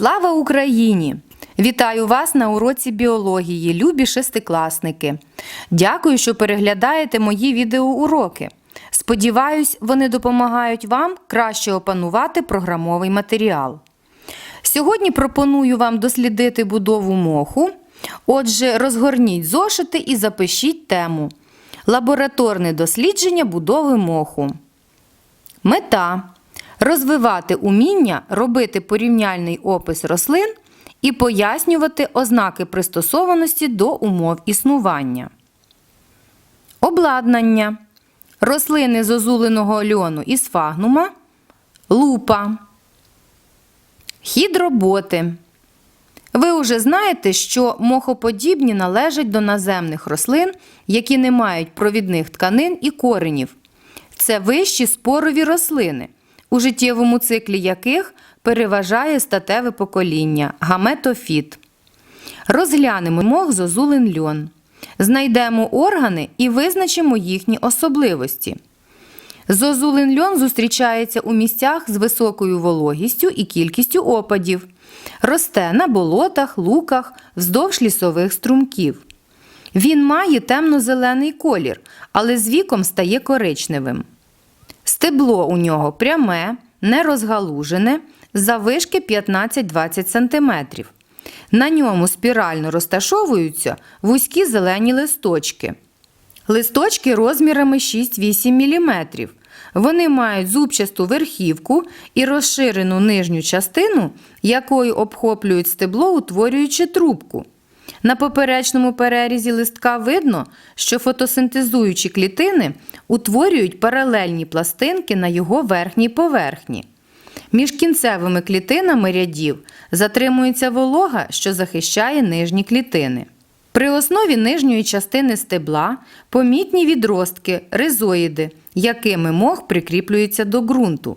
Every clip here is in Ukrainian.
Слава Україні! Вітаю вас на уроці біології, любі шестикласники. Дякую, що переглядаєте мої відеоуроки. Сподіваюсь, вони допомагають вам краще опанувати програмовий матеріал. Сьогодні пропоную вам дослідити будову моху. Отже, розгорніть зошити і запишіть тему Лабораторне дослідження будови моху. Мета розвивати уміння робити порівняльний опис рослин і пояснювати ознаки пристосованості до умов існування. Обладнання рослини з озуленого льону і сфагнума, лупа. Хід роботи. Ви уже знаєте, що мохоподібні належать до наземних рослин, які не мають провідних тканин і коренів. Це вищі спорові рослини, у життєвому циклі яких переважає статеве покоління гаметофіт. Розглянемо мох з озулин льон. Знайдемо органи і визначимо їхні особливості. Зозулин льон зустрічається у місцях з високою вологістю і кількістю опадів. Росте на болотах, луках, вздовж лісових струмків. Він має темно-зелений колір, але з віком стає коричневим. Стебло у нього пряме, нерозгалужене, заввишки 15-20 см. На ньому спірально розташовуються вузькі зелені листочки. Листочки розмірами 6-8 мм. Вони мають зубчасту верхівку і розширену нижню частину, якою обхоплюють стебло, утворюючи трубку. На поперечному перерізі листка видно, що фотосинтезуючі клітини утворюють паралельні пластинки на його верхній поверхні. Між кінцевими клітинами рядів затримується волога, що захищає нижні клітини. При основі нижньої частини стебла помітні відростки, ризоїди, якими мох прикріплюється до ґрунту.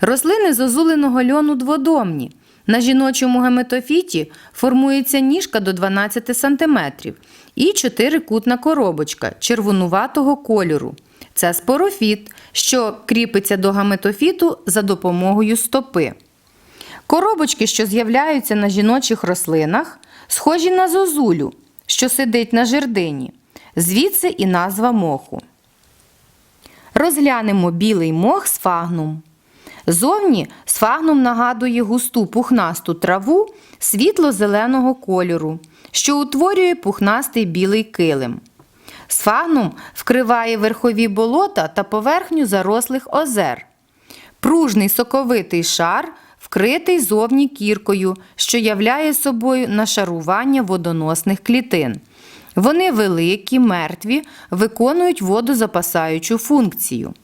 Рослини з озуленого льону дводомні. На жіночому геметофіті формується ніжка до 12 см і чотирикутна коробочка червонуватого кольору. Це спорофіт, що кріпиться до гаметофіту за допомогою стопи. Коробочки, що з'являються на жіночих рослинах, схожі на зозулю, що сидить на жердині. Звідси і назва моху. Розглянемо білий мох сфагнум. Зовні сфагнум нагадує густу пухнасту траву світло-зеленого кольору, що утворює пухнастий білий килим. Сфагнум вкриває верхові болота та поверхню зарослих озер. Пружний соковитий шар вкритий зовні кіркою, що являє собою нашарування водоносних клітин. Вони великі, мертві, виконують водозапасаючу функцію.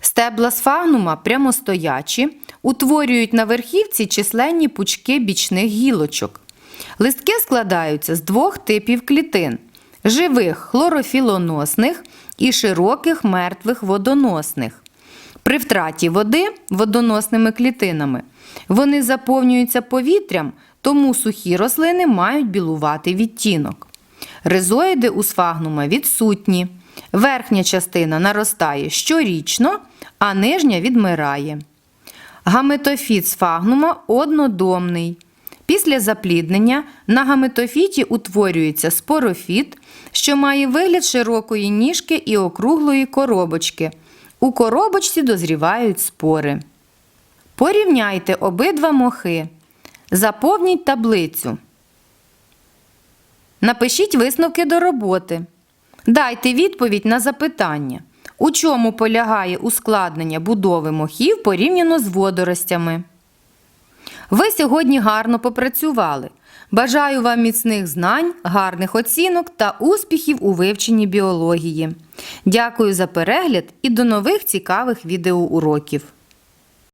Стебла сфагнума прямостоячі, утворюють на верхівці численні пучки бічних гілочок. Листки складаються з двох типів клітин живих хлорофілоносних і широких мертвих водоносних. При втраті води водоносними клітинами вони заповнюються повітрям, тому сухі рослини мають білуватий відтінок. Ризоїди у сфагнума відсутні. Верхня частина наростає щорічно, а нижня відмирає. Гаметофіт сфагнума однодомний. Після запліднення на гаметофіті утворюється спорофіт, що має вигляд широкої ніжки і округлої коробочки. У коробочці дозрівають спори. Порівняйте обидва мохи. Заповніть таблицю. Напишіть висновки до роботи. Дайте відповідь на запитання. У чому полягає ускладнення будови мохів порівняно з водоростями? Ви сьогодні гарно попрацювали. Бажаю вам міцних знань, гарних оцінок та успіхів у вивченні біології. Дякую за перегляд і до нових цікавих відеоуроків.